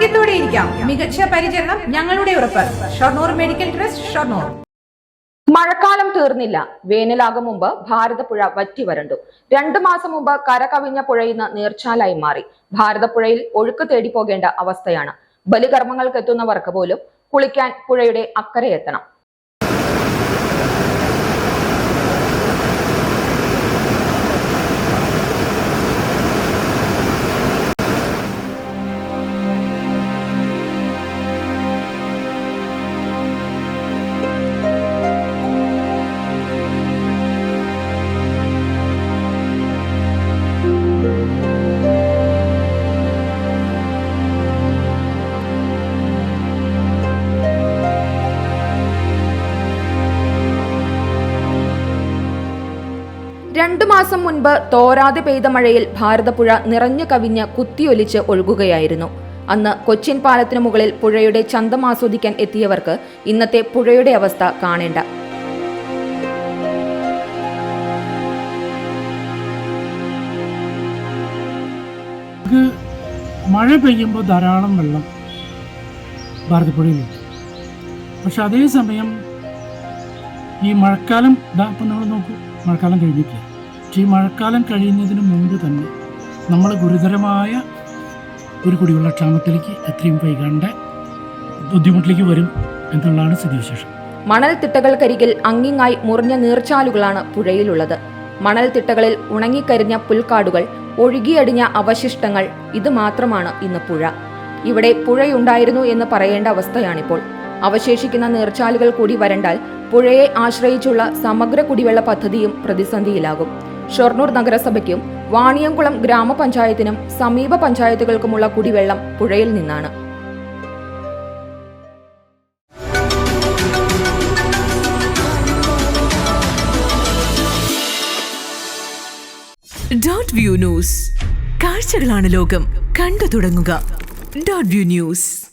ആരോഗ്യത്തോടെ ഇരിക്കാം. മികച്ച പരിചരണം ഞങ്ങളുടെ ഉറപ്പ്. Shoranur medical trust Shoranur. മഴക്കാലം തീർന്നില്ല. വേനലാകും മുമ്പ് ഭാരതപ്പുഴ വറ്റി വരണ്ടു. രണ്ടു മാസം മുമ്പ് കര കവിഞ്ഞ പുഴയിന്ന് നീർച്ചാലായി മാറി. ഭാരതപ്പുഴയിൽ ഒഴുക്ക് തേടി പോകേണ്ട അവസ്ഥയാണ്. ബലികർമ്മങ്ങൾക്ക് എത്തുന്നവർക്ക് പോലും കുളിക്കാൻ പുഴയുടെ അക്കരെ എത്തണം. രണ്ടു മാസം മുൻപ് തോരാതെ പെയ്ത മഴയിൽ ഭാരതപ്പുഴ നിറഞ്ഞു കവിഞ്ഞ് കുത്തിയൊലിച്ച് ഒഴുകുകയായിരുന്നു. അന്ന് കൊച്ചിൻ പാലത്തിനു മുകളിൽ പുഴയുടെ ചന്തം ആസ്വദിക്കാൻ എത്തിയവർക്ക് ഇന്നത്തെ പുഴയുടെ അവസ്ഥ കാണേണ്ട. മഴ പെയ്യുമ്പോൾ ധാരാളം വെള്ളം ഭാരതപ്പുഴയിലുണ്ട്. പക്ഷെ അതേസമയം ഈ മഴക്കാലം ഇതാ നിങ്ങൾ നോക്കൂ. മഴക്കാലം കഴിഞ്ഞിട്ടില്ല. പക്ഷേ ഈ മഴക്കാലം കഴിയുന്നതിന് മുമ്പ് തന്നെ നമ്മൾ ഗുരുതരമായ ഒരു കുടിവെള്ള ക്ഷാമത്തിലേക്ക് എത്രയും വൈകാണ്ട ബുദ്ധിമുട്ടിലേക്ക് വരും എന്നുള്ളതാണ് സ്ഥിതിവിശേഷം. മണൽത്തിട്ടകൾക്കരികിൽ അങ്ങിങ്ങായി മുറിഞ്ഞ നീർച്ചാലുകളാണ് പുഴയിലുള്ളത്. മണൽത്തിട്ടകളിൽ ഉണങ്ങിക്കരിഞ്ഞ പുൽക്കാടുകൾ ഒഴുകിയടിഞ്ഞ അവശിഷ്ടങ്ങൾ ഇത് മാത്രമാണ് ഇന്ന് പുഴ. ഇവിടെ പുഴയുണ്ടായിരുന്നു എന്ന് പറയേണ്ട അവസ്ഥയാണിപ്പോൾ. അവശേഷിക്കുന്ന നീർച്ചാലുകൾ കൂടി വരണ്ടാൽ പുഴയെ ആശ്രയിച്ചുള്ള സമഗ്ര കുടിവെള്ള പദ്ധതിയും പ്രതിസന്ധിയിലാകും. ഷൊർണൂർ നഗരസഭയ്ക്കും വാണിയംകുളം ഗ്രാമപഞ്ചായത്തിനും സമീപ പഞ്ചായത്തുകൾക്കുമുള്ള കുടിവെള്ളം പുഴയിൽ നിന്നാണ്. വ്യൂ ന്യൂസ് കാഴ്ചകളാണ് ലോകം. കണ്ടു തുടങ്ങുക. Dot view news